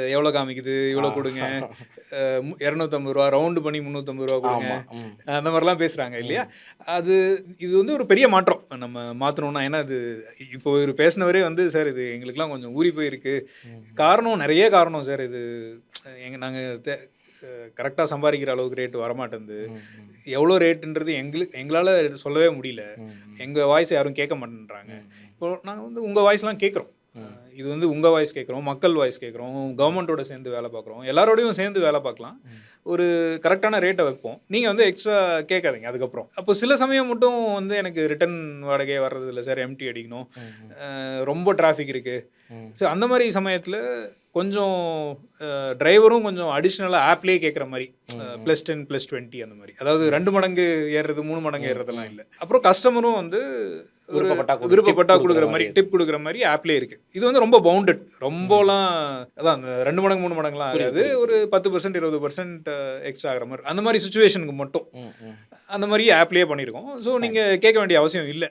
எவ்வளோ காமிக்குது? இவ்வளோ கொடுங்க. இரநூத்தம்பது ரூபா ரவுண்டு பண்ணி முந்நூற்றம்பது ரூபா கொடுங்க. அந்த மாதிரிலாம் பேசுகிறாங்க இல்லையா? அது இது வந்து ஒரு பெரிய மாற்றம். நம்ம மாற்றணும்னா ஏன்னா இது இப்போ ஒரு பேசினவரே வந்து சார் இது எங்களுக்குலாம் கொஞ்சம் ஊறி போயிருக்கு. காரணம் நிறைய காரணம் சார். இது எங்கள் நாங்கள் கரெக்டாக சம்பாதிக்கிற அளவுக்கு ரேட்டு வரமாட்டேங்குது. எவ்வளோ ரேட்டுன்றது எங்களுக்கு எங்களால் சொல்லவே முடியல. எங்கள் வாய்ஸ் யாரும் கேட்க மாட்டேன்றாங்க. இப்போ நாங்கள் வந்து உங்கள் வாய்ஸ்லாம் கேட்குறோம். இது வந்து உங்கள் வாய்ஸ் கேட்குறோம் மக்கள் வாய்ஸ் கேட்குறோம் கவர்மெண்ட்டோட சேர்ந்து வேலை பார்க்குறோம் எல்லாரோடையும் சேர்ந்து வேலை பார்க்கலாம். ஒரு கரெக்டான ரேட்டை வைப்போம். நீங்கள் வந்து எக்ஸ்ட்ரா கேட்காதீங்க அதுக்கப்புறம். அப்போ சில சமயம் மட்டும் வந்து எனக்கு ரிட்டர்ன் வாடகையே வர்றது இல்லை சார் எம்டி அடிக்கணும். ரொம்ப டிராஃபிக் இருக்குது ஸோ அந்த மாதிரி சமயத்தில் கொஞ்சம் டிரைவரும் கொஞ்சம் அடிஷ்னலாக ஆப்லேயே கேட்குற மாதிரி ப்ளஸ் டென் ப்ளஸ் டுவெண்ட்டி அந்த மாதிரி. அதாவது ரெண்டு மடங்கு ஏறுறது மூணு மடங்கு ஏறுறதெல்லாம் இல்லை. அப்புறம் கஸ்டமரும் வந்து விருப்பப்பட்டா விருப்பப்பட்டா கொடுக்குற மாதிரி டிப் கொடுக்குற மாதிரி ஆப்லேயே இருக்கு. இது வந்து ரொம்ப பவுண்டட் ரொம்பலாம் அதான் ரெண்டு மடங்கு மூணு மடங்குலாம் ஆகாது. ஒரு பத்து பர்சன்ட் இருபது பர்சன்ட் எக்ஸ்ட்ரா ஆகிற மாதிரி. அந்த மாதிரி சுச்சுவேஷனுக்கு மட்டும். அந்த மாதிரி ஆப்லேயே பண்ணியிருக்கோம். ஸோ நீங்கள் கேட்க வேண்டிய அவசியம் இல்லை.